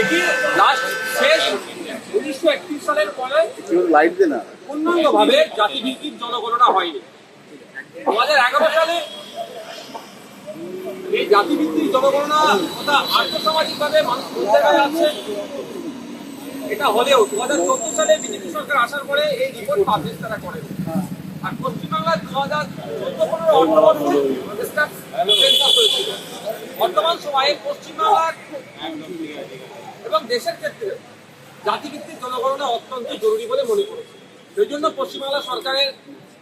এটি লাস্ট শেষ উনিশশো একত্রিশ সালের পরে লাইট দে না। পূর্ণাঙ্গভাবে জাতিভিত্তিক জনগণনা হয়নি। দু হাজার এগারো সালে এই জাতিভিত্তিক জনগণনা তথা আর্থসামাজিক মানুষ কোন জায়গায় আছে। এটা হলেও দু হাজার চোদ্দ সালে বিজেপি সরকার আসার পরে এই রিপোর্ট পাবলিশ তারা আর পশ্চিমবাংলার দু হাজার চোদ্দ পনেরো অর্থবর্ষে বর্তমান সময়ে পশ্চিমবাংলার দেশের ক্ষেত্রে জাতিভিত্তিক জনগণনা অত্যন্ত জরুরি বলে মনে করেছি। সেই জন্য পশ্চিমবাংলা সরকারের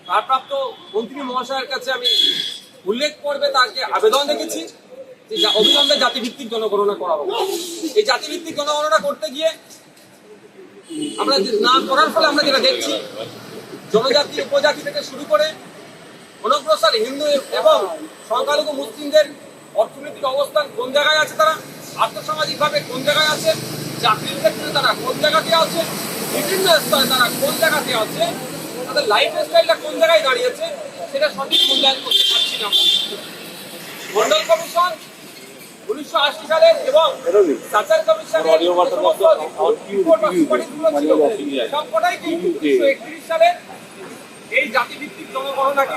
ভারপ্রাপ্ত মন্ত্রী মহাশয়ের কাছে আমি উল্লেখ করবে তাকে আবেদন রেখেছি যে অবিলম্বে জাতিভিত্তিক জনগণনা করা হবে এই জাতিভিত্তিক জনগণনা করতে গিয়ে আমরা না করার ফলে আমরা যেটা দেখছি, জনজাতি উপজাতি থেকে শুরু করে অনগ্রসর হিন্দু এবং সংখ্যালঘু মুসলিমদের অর্থনৈতিক অবস্থান কোন জায়গায় আছে তারা? আর্থসামাজিক ভাবে কোন জায়গায় আছে? চাকরির ক্ষেত্রে তারা কোন জায়গাতে আছে? বিভিন্ন স্তরে তারা কোন জায়গাতে আছে? তাদের লাইফ স্টাইলটা কোন জায়গায় দাঁড়িয়েছে? সেটা সঠিক মূল্যায়ন করতে পারছি না। মন্ডল কমিশন উনিশশো আশি সালের এবং সাচার কমিশনের সবকটাই কিন্তু উনিশশো একত্রিশ সালের এই জাতিভিত্তিক জনগণনাকে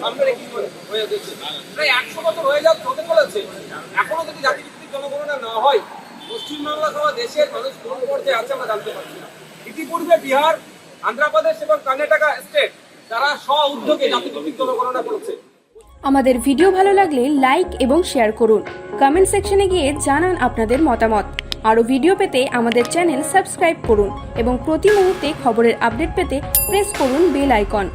সামনে রেখে হয়ে গেছে। প্রায় একশো বছর হয়ে যাচ্ছে হতে চলেছে এখনও যদি জাতিভিত্তিক জনগণনা না হয়, পশ্চিমবাংলা সহ দেশের মানুষ কোন পর্যায়ে আছে আমরা জানতে পারছি না। ইতিপূর্বে বিহার, আন্ধ্রপ্রদেশ এবং কর্ণাটকা স্টেট, তারা স্ব উদ্যোগে জাতিভিত্তিক জনগণনা করেছে। আমাদের ভিডিও ভালো লাগলে লাইক এবং শেয়ার করুন। কমেন্ট সেকশনে গিয়ে জানান আপনাদের মতামত। আরও ভিডিও পেতে আমাদের চ্যানেল সাবস্ক্রাইব করুন এবং প্রতি মুহূর্তে খবরের আপডেট পেতে প্রেস করুন বেল আইকন।